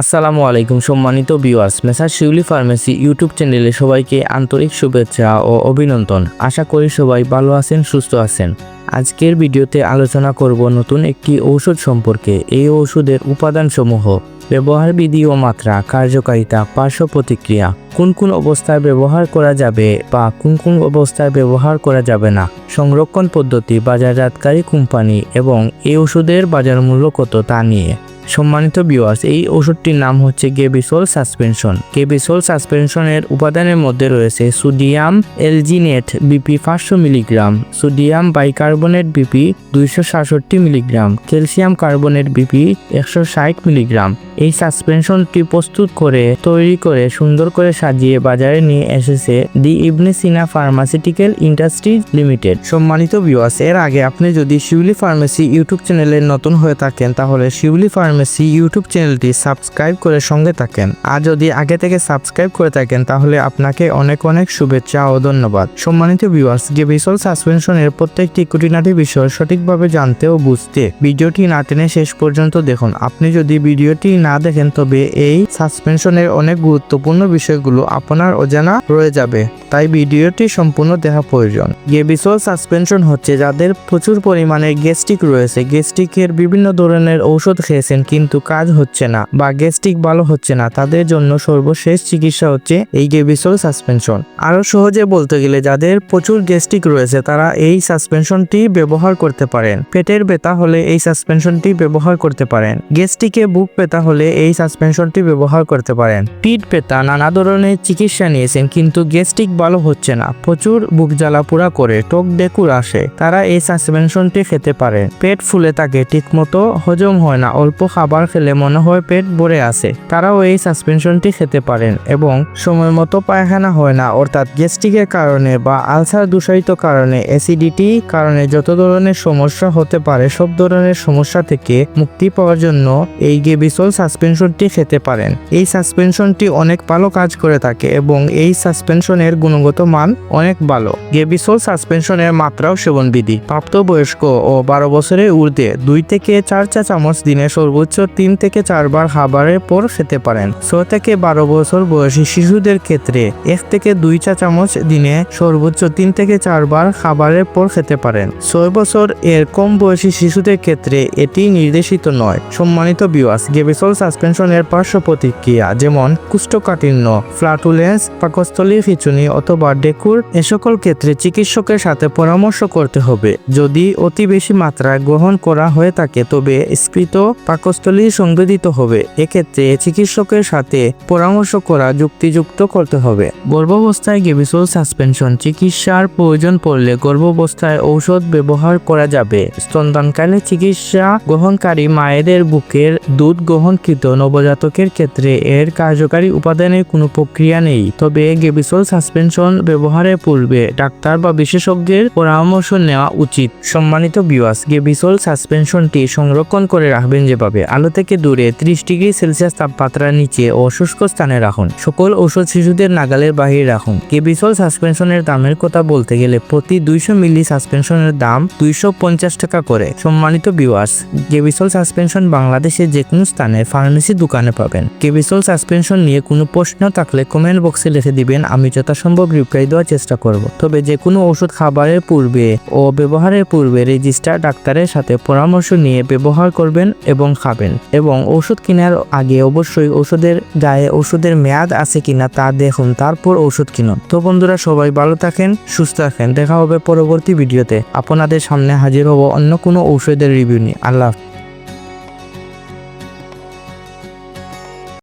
আসসালামু আলাইকুম সম্মানিত viewers Messrs Shiuli pharmacy YouTube চ্যানেলে সবাইকে আন্তরিক শুভেচ্ছা ও অভিনন্দন। আশা করি সবাই ভালো আছেন, সুস্থ আছেন। আজকের ভিডিওতে আলোচনা করব নতুন একটি ঔষধ সম্পর্কে। এই ঔষধের উপাদানসমূহ, ব্যবহার বিধি ও মাত্রা, কার্যকারিতা, পার্শ্ব প্রতিক্রিয়া, কোন কোন অবস্থায় ব্যবহার করা যাবে বা কোন কোন অবস্থায় ব্যবহার করা যাবে না, সংরক্ষণ পদ্ধতি, বাজারজাতকারী কোম্পানি এবং এই ওষুধের বাজার মূল্য কত তা নিয়ে। সম্মানিত ভিউয়ার্স এই ওষুধটির নাম হচ্ছে গেবিসোল সাসপেনশন গেবিসোল সাসপেনশনের উপাদানের মধ্যে রয়েছে sodium alginate B P milligram sodium bicarbonate B দুইশো সাতষট্টি মিলিগ্রাম ক্যালসিয়াম কার্বনেট বিপি একশো ষাট মিলিগ্রাম এই সাসপেনশনটি প্রস্তুত করে, তৈরি করে, সুন্দর করে সাজিয়ে বাজারে নিয়ে এসেছে the Ibne Sina pharmaceutical industries limited সম্মানিত ভিউয়ার্স এর আগে আপনি যদি শিউলি ফার্মেসি ইউটিউব চ্যানেলে নতুন হয়ে থাকেন, তাহলে শিউলি ফার্মেসি ইউটিউব চ্যানেলটি সাবস্ক্রাইব করে সঙ্গে থাকেন। আর যদি আগে থেকে সাবস্ক্রাইব করে থাকেন, তাহলে আপনাকে অনেক অনেক শুভেচ্ছা ও ধন্যবাদ। সম্মানিত ভিউয়ার্স যে বিশাল সাসপেনশনের প্রত্যেকটি কুটিনাটি বিষয় সঠিকভাবে জানতে ও বুঝতে ভিডিওটি না টেনে শেষ পর্যন্ত দেখুন। আপনি যদি ভিডিওটি না দেখেন, তবে এই সাসপেনশনের অনেক গুরুত্বপূর্ণ বিষয়গুলো আপনার অজানা রয়ে যাবে। তাই ভিডিওটি সম্পূর্ণ দেখা প্রয়োজন। গেবিসল সাসপেনশন হচ্ছে যাদের প্রচুর পরিমাণে গ্যাস্ট্রিক রয়েছে। গ্যাস্ট্রিকের বিভিন্ন ধরনের ঔষধ খেয়েছেন কিন্তু কাজ হচ্ছে না বা গ্যাস্ট্রিক ভালো হচ্ছে না, তাদের জন্য সর্বশেষ চিকিৎসা হচ্ছে এই গেবিসল সাসপেনশন আরও সহজে বলতে গেলে যাদের প্রচুর গ্যাস্ট্রিক রয়েছে, তারা এই সাসপেনশনটি ব্যবহার করতে পারেন। পেটের ব্যথা হলে এই সাসপেনশনটি ব্যবহার করতে পারেন। গ্যাস্ট্রিকে বুক ব্যথা হলে এই সাসপেনশনটি ব্যবহার করতে পারেন। পিঠ ব্যথা, নানা ধরনের চিকিৎসা নিয়েছেন, কিন্তু গ্যাস্ট্রিক ভালো হচ্ছে না। প্রচুর বুক জ্বালা পোড়া করে টক ডেকুর আসে, তারা এই সাসপেনশনটি খেতে পারেন। পেট ফুলে থাকে ঠিকমতো হজম হয় না, অল্প খাবার খেলে মনে হয় পেট ভরে আছে। তারাও এই সাসপেনশনটি খেতে পারেন এবং সময় মতো পায়খানা হয় না। অর্থাৎ গ্যাস্ট্রিকের কারণে বা আলসার দূষিত কারণে অ্যাসিডিটি কারণে যত ধরনের সমস্যা হতে পারে, সব ধরনের সমস্যা থেকে মুক্তি পাওয়ার জন্য এই গেবিসল সাসপেনশনটি খেতে পারেন। এই সাসপেনশনটি অনেক ভালো কাজ করে থাকে এবং এই সাসপেনশনের গুণগত মান অনেক ভালো। গেবিসল সাসপেনশনের মাত্রাও সেবন সেবনবিধি। প্রাপ্তবয়স্ক ও বারো বছরের ঊর্ধ্বে দুই থেকে চার চা চামচ দিনে সর্বোচ্চ তিন থেকে চারবার খাবারের পর খেতে পারেন। ছয় থেকে বারো বছর বয়সী শিশুদের ক্ষেত্রে এক থেকে দুই চা চামচ দিনে সর্বোচ্চ তিন থেকে চারবার খাবারের পর খেতে পারেন। ছয় বছর এর কম বয়সী শিশুদের ক্ষেত্রে এটি নির্দেশিত নয়। সম্মানিত বিওয়াস গেবিসল সাসপেনশনের পার্শ্ব প্রতিক্রিয়া যেমন কুষ্ঠকাঠিন্য ফ্লাটুলেন্স পাকস্থলী খিচুনি অথবা ডেকুর, এ সকল ক্ষেত্রে চিকিৎসকের সাথে পরামর্শ করতে হবে। যদি অতি বেশি মাত্রায় গ্রহণ করা হয়ে থাকে, তবে স্কৃত পাকস্থলী সংবেদিত হবে। এক্ষেত্রে চিকিৎসকের সাথে পরামর্শ করা, যুক্তিযুক্ত করতে হবে। গর্ভাবস্থায় গেবিসল সাসপেনশন, চিকিৎসার প্রয়োজন পড়লে গর্ভাবস্থায় ঔষধ ব্যবহার করা যাবে। স্তনদানকালে চিকিৎসা গ্রহণকারী মায়েদের বুকের দুধ গ্রহণকৃত নবজাতকের ক্ষেত্রে এর কার্যকারী উপাদানের কোনো প্রক্রিয়া নেই। তবে গেবিসল সাসপেনশন ব্যবহারের পূর্বে ডাক্তার বা বিশেষজ্ঞের পরামর্শ নেওয়া উচিত। সম্মানিত বিওয়াস গেবিসল সাসপেনশনটি সংরক্ষণ করে রাখবেন যেভাবে আলো থেকে দূরে ত্রিশ ডিগ্রি সেলসিয়াস তাপমাত্রার নিচে ও শুষ্ক স্থানে রাখুন। সকল ঔষধ শিশুদের নাগালের বাহিরে রাখুন। গেবিসল সাসপেনশনের দামের কথা বলতে গেলে প্রতি দুইশো মিলি সাসপেনশনের দাম দুইশো পঞ্চাশ টাকা করে। সম্মানিত বিওয়াস গেবিসল সাসপেনশন বাংলাদেশের যে কোনো স্থানে ফার্মেসি দোকানে পাবেন। গেবিসল সাসপেনশন নিয়ে কোনো প্রশ্ন থাকলে কমেন্ট বক্সে লিখে দিবেন, আমি যথাসম্ভব রিপ্লাই দেওয়ার চেষ্টা করব। তবে যে কোনো ওষুধ খাবারের পূর্বে ও ব্যবহারের পূর্বে রেজিস্টার ডাক্তারের সাথে পরামর্শ নিয়ে ব্যবহার করবেন এবং খাবেন এবং ওষুধ কেনার আগে অবশ্যই ওষুধের গায়ে ওষুধের মেয়াদ আছে কিনা তা দেখুন, তারপর ওষুধ কিনুন। তো বন্ধুরা, সবাই ভালো থাকেন, সুস্থ থাকেন। দেখা হবে পরবর্তী ভিডিওতে। আপনাদের সামনে হাজির হব অন্য কোনো ঔষধের রিভিউ নিয়ে। আল্লাহ।